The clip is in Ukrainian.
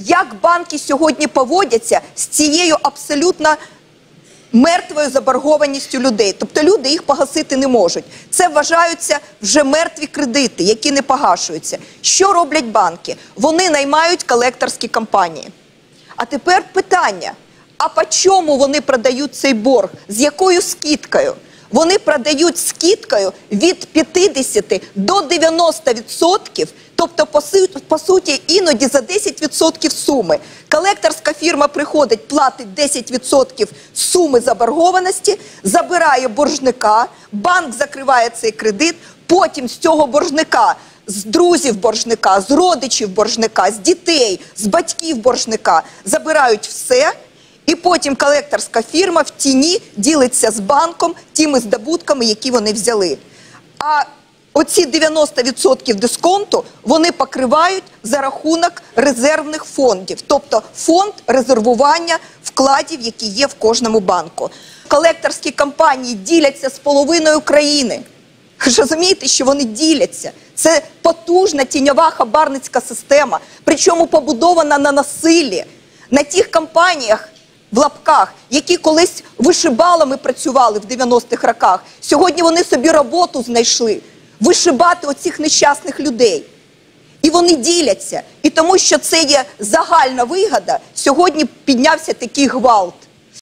як банки сьогодні поводяться з цією абсолютно мертвою заборгованістю людей. Тобто люди їх погасити не можуть. Це вважаються вже мертві кредити, які не погашуються. Що роблять банки? Вони наймають колекторські компанії. А тепер питання: а по чому вони продають цей борг? З якою скидкою? Вони продають скидкою від 50 до 90%, тобто по, по суті іноді за 10% суми. Колекторська фірма приходить, платить 10% суми заборгованості, забирає боржника, банк закриває цей кредит, потім з цього боржника з друзів боржника, з родичів боржника, з дітей, з батьків боржника забирають все, і потім колекторська фірма в тіні ділиться з банком тими здобутками, які вони взяли. А оці 90% дисконту вони покривають за рахунок резервних фондів, тобто фонд резервування вкладів, які є в кожному банку. Колекторські компанії діляться з половиною країни. Розумієте, що вони діляться. Це потужна тіньова хабарницька система, причому побудована на насиллі, на тих компаніях в лапках, які колись вишибалами працювали в 90-х роках. Сьогодні вони собі роботу знайшли вишибати оцих нещасних людей. І вони діляться. І тому, що це є загальна вигода, сьогодні піднявся такий гвалт.